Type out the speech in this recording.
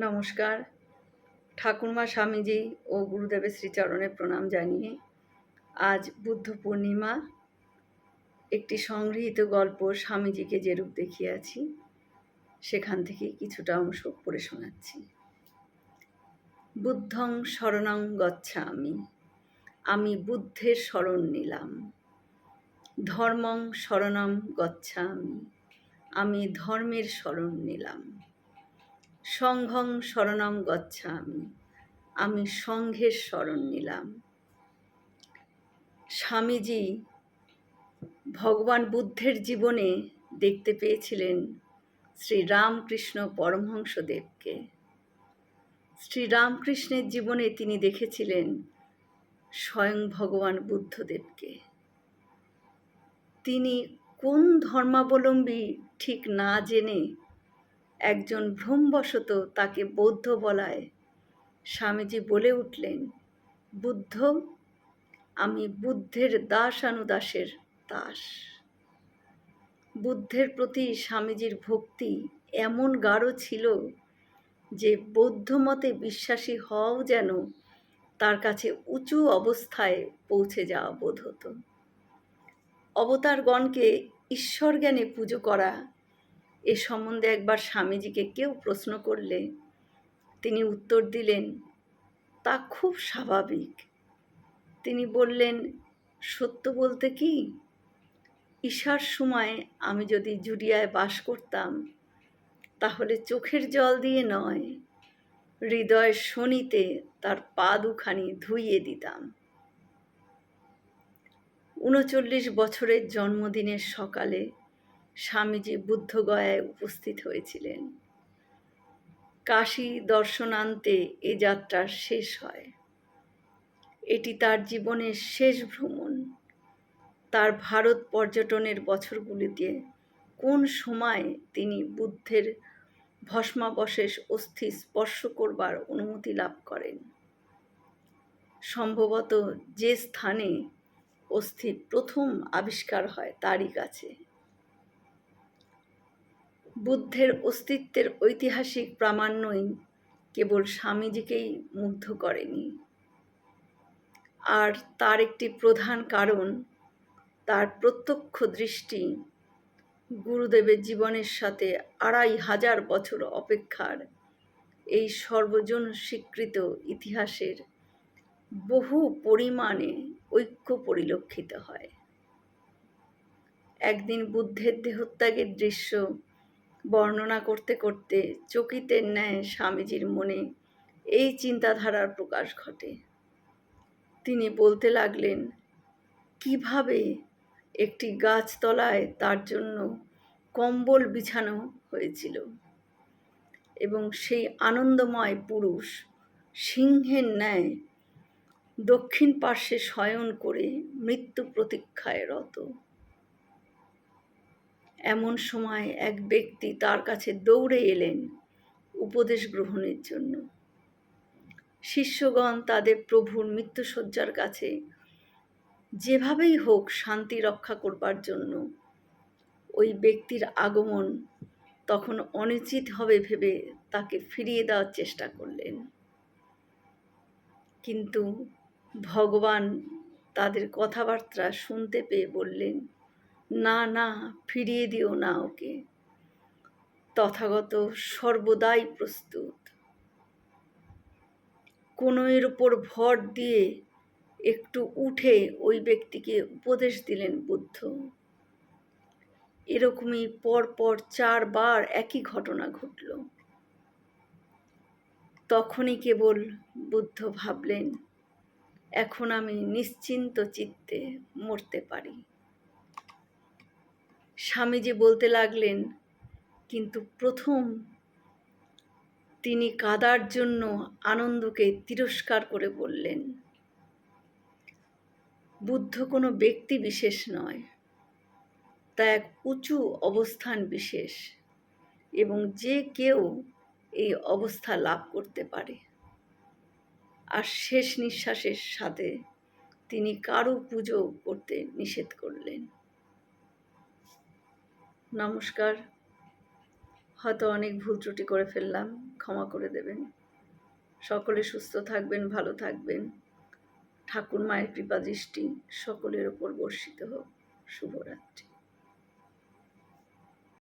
নমস্কার। ঠাকুরমা স্বামীজি ও গুরুদেবের শ্রীচরণে প্রণাম জানিয়ে আজ বুদ্ধ পূর্ণিমা। একটি সংগৃহীত গল্প স্বামীজিকে যেরূপ দেখিয়াছি, সেখান থেকে কিছুটা অংশ পড়ে শোনাচ্ছি। বুদ্ধং শরণং গচ্ছামি আমি আমি বুদ্ধের শরণ নিলাম। ধর্মং শরণং গচ্ছামি, আমি ধর্মের শরণ নিলাম। সংঘং শরণং গচ্ছামি। আমি সংঘের শরণ নিলাম। স্বামীজি ভগবান বুদ্ধের জীবনে দেখতে পেয়েছিলেন শ্রী রামকৃষ্ণ পরমহংসদেবকে। শ্রীরামকৃষ্ণের জীবনে তিনি দেখেছিলেন স্বয়ং ভগবান বুদ্ধদেবকে। তিনি কোন ধর্মাবলম্বী ঠিক না জেনে একজন ভ্রমবশত তাকে বৌদ্ধ বলায়। স্বামীজি বলে উঠলেন, বুদ্ধ, আমি বুদ্ধের দাসানুদাসের দাস। বুদ্ধের প্রতি স্বামীজির ভক্তি এমন গাঢ় ছিল যে বৌদ্ধ মতে বিশ্বাসী হওয়াও যেন তার কাছে উঁচু অবস্থায় পৌঁছে যাওয়া বোধ হতো। অবতারগণকে ঈশ্বর জ্ঞানে পুজো করা এ সম্বন্ধে একবার স্বামীজিকে কেউ প্রশ্ন করলে তিনি উত্তর দিলেন, তা খুব স্বাভাবিক। তিনি বললেন, সত্য বলতে কি? ঈশার সময় আমি যদি জুডিয়ায় বাস করতাম, তাহলে চোখের জল দিয়ে নয় হৃদয় শনিতে তার পা দুখানি ধুইয়ে দিতাম। উনচল্লিশ বছরের জন্মদিনের সকালে স্বামীজি বুদ্ধগয়ায় উপস্থিত হয়েছিলেন। কাশী দর্শনান্তে এ যাত্রার শেষ হয়। এটি তার জীবনের শেষ ভ্রমণ। তার ভারত পর্যটনের বছরগুলিতে কোন সময় তিনি বুদ্ধের ভস্মাবশেষ অস্থি স্পর্শ করবার অনুমতি লাভ করেন? সম্ভবত যে স্থানে অস্থি প্রথম আবিষ্কার হয় তারই কাছে। বুদ্ধের অস্তিত্বের ঐতিহাসিক প্রামাণ্যই কেবল স্বামীজিকেই মুগ্ধ করেনি। আর তার একটি প্রধান কারণ, তার প্রত্যক্ষ দৃষ্টি গুরুদেবের জীবনের সাথে আড়াই হাজার বছর অপেক্ষার এই সর্বজন স্বীকৃত ইতিহাসের বহু পরিমাণে ঐক্য পরিলক্ষিত হয়। একদিন বুদ্ধের দেহত্যাগের দৃশ্য বর্ণনা করতে করতে চকিতের ন্যায় স্বামীজির মনে এই চিন্তাধারার প্রকাশ ঘটে। তিনি বলতে লাগলেন, কীভাবে একটি গাছতলায় তার জন্য কম্বল বিছানো হয়েছিল এবং সেই আনন্দময় পুরুষ সিংহের ন্যায় দক্ষিণ পার্শ্বে শয়ন করে মৃত্যু প্রতীক্ষায় রত? এমন সময় এক ব্যক্তি তার কাছে দৌড়ে এলেন উপদেশ গ্রহণের জন্য। শিষ্যগণ তাদের প্রভুর মৃত্যুসজ্জার কাছে যেভাবেই হোক শান্তি রক্ষা করবার জন্য ওই ব্যক্তির আগমন তখন অনুচিত হবে ভেবে তাকে ফিরিয়ে দেওয়ার চেষ্টা করলেন। কিন্তু ভগবান তাদের কথাবার্তা শুনতে পেয়ে বললেন না না, ফিরিয়ে দিও না ওকে। তথাগত সর্বদাই প্রস্তুত। কোনো এর উপর ভর দিয়ে একটু উঠে ওই ব্যক্তিকে উপদেশ দিলেন বুদ্ধ। এরকমই পরপর চারবার একই ঘটনা ঘটল। তখনই কেবল বুদ্ধ ভাবলেন, এখন আমি নিশ্চিন্ত চিত্তে মরতে পারি। স্বামীজি বলতে লাগলেন, কিন্তু প্রথম তিনি কাদার জন্য আনন্দকে তিরস্কার করে বললেন, বুদ্ধ কোনো ব্যক্তি বিশেষ নয়, তা এক উঁচু অবস্থান বিশেষ, এবং যে কেউ এই অবস্থা লাভ করতে পারে। আর শেষ নিঃশ্বাসের সাথে তিনি কারও পুজো করতে নিষেধ করলেন। নমস্কার। হয়তো অনেক ভুল ত্রুটি করে ফেললাম, ক্ষমা করে দেবেন। সকলে সুস্থ থাকবেন, ভালো থাকবেন। ঠাকুর মায়ের কৃপা দৃষ্টি সকলের ওপর বর্ষিত হোক। শুভরাত্রি।